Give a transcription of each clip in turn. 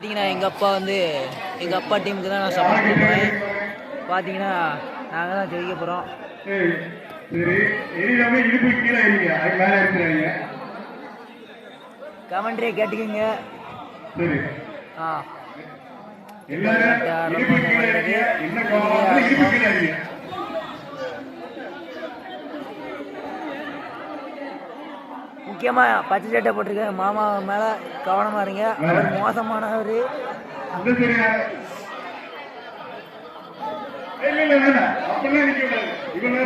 பார்த்தீங்கன்னா எங்கள் அப்பா வந்து எங்கள் அப்பா டீமுக்கு தான் நான் சப்போர்ட் பண்ணுவேன் பார்த்தீங்கன்னா நாங்கள் தான் ஜெயிக்க போகிறோம் சரி சரி எரியாம இடுப்பு கீழே எரிங்க அது மேல இருக்கிறாங்க கமெண்ட்ரியை கேட்டுக்கோங்க சரி ஆ எல்லாரும் இடுப்பு கீழே எரிங்க என்ன கோவம் இடுப்பு கீழே எரிங்க முக்கியமாக பச்சை சட்டை போட்டிருக்க மாமா மேலே கவனமாக இருங்க. அவர் மோசமானவர். அந்த சரியா இல்ல அப்ப இவங்க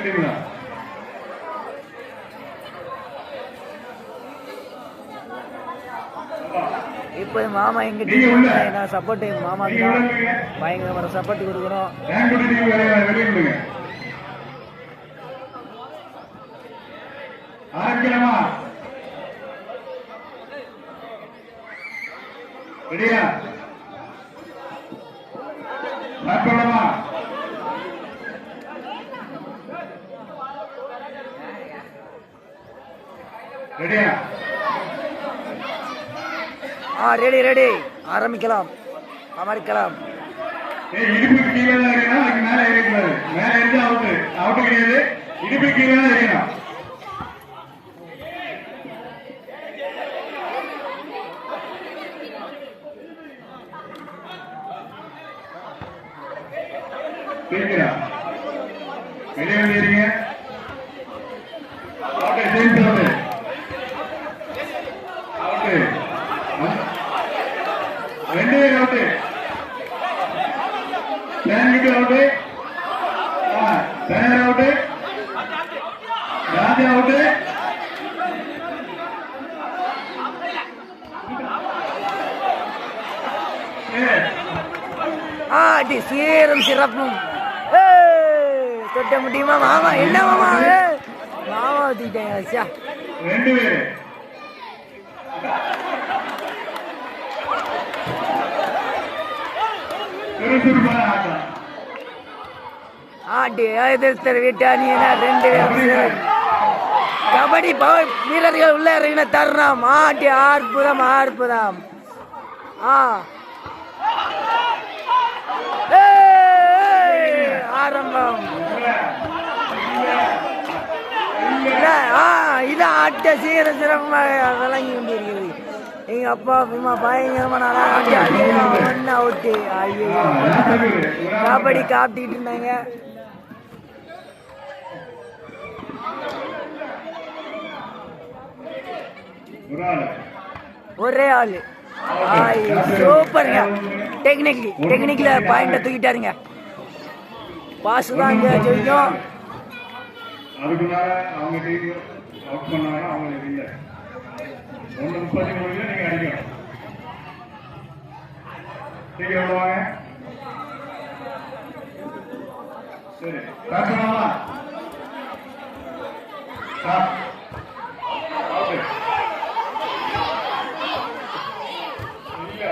அப்படிலாம் இப்போ மாமா எங்கள் நீங்க டீம். நான் சப்போர்ட் மாமாக்கு நீங்க தான். பயங்கரமான சப்போர்ட் கொடுக்குறோம். ரெடியா? ரெடியா ஆ ரெடி ரெடி ஆரம்பிக்கலாம். அமர்க்கலாம் ஏய் இடுப்புக்கு கீழே தான் அதுக்கு மேல ஏறிக்கூடாது. அவுட்டு அவுட்டு கிடையாது. இடுப்பு கீழே தான் கேட்கிறா வெளியே ஓகே சேம் அவுட்டு அவுட்டு ரெண்டு பேர் அவுட்டு சேனலுக்கு out channel out Raja out ஏய் ஆ டி சீரும் சிறப்பும். தொட்ட முடியுமா மாமா? என்ன மாமா? மாமா ஐயா ரெண்டு பேரு. ஆட்டி எதிர்த்தர் வீட்டா ரெண்டு பேரும். கபடி வீரர்கள் உள்ள இறங்கின தருணம். ஆட்டி அற்புதம் அற்புதம். ஆ. ஆரம்பம். இல்ல, ஆ இது ஆட்ட சீர சிறப்பாக விளங்கி கொண்டிருக்கிறது. எங்க அப்பா அம்மா பயங்கரமா நல்லா ஆட்டி ஐயோ ஒன்னு அவுட்டு ஐயோ கபடி காப்பிட்டு இருந்தாங்க. ஒரு ஆள். ஒரே ஆளு சூப்பருங்க டெக்னிக்கலி டெக்னிக்கல பாயிண்ட தூக்கிட்டாருங்க. பாஸ் தான் இங்க ஜெயிக்கும். அதுக்கு மேல அவங்க டீம் அவுட் பண்ணாங்க அவங்க இல்லை. ஒன்று முப்பத்தி மூணுல நீங்க அடிக்கணும் சீக்கிரம் எவ்வளோ வாங்க சரி ஸ்டார்ட் பண்ணலாமா ஸ்டார்ட் ஓகே இல்லை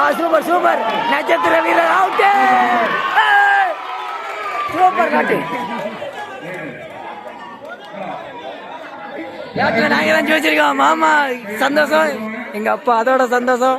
ஆ சூப்பர் சூப்பர். நட்சத்திர வீரர் அவுட்டு சூப்பர் காட்டு. நாங்க தான் ஜெயிச்சிருக்கோம்? மாமா சந்தோஷம். எங்க அப்பா அதோட சந்தோஷம்.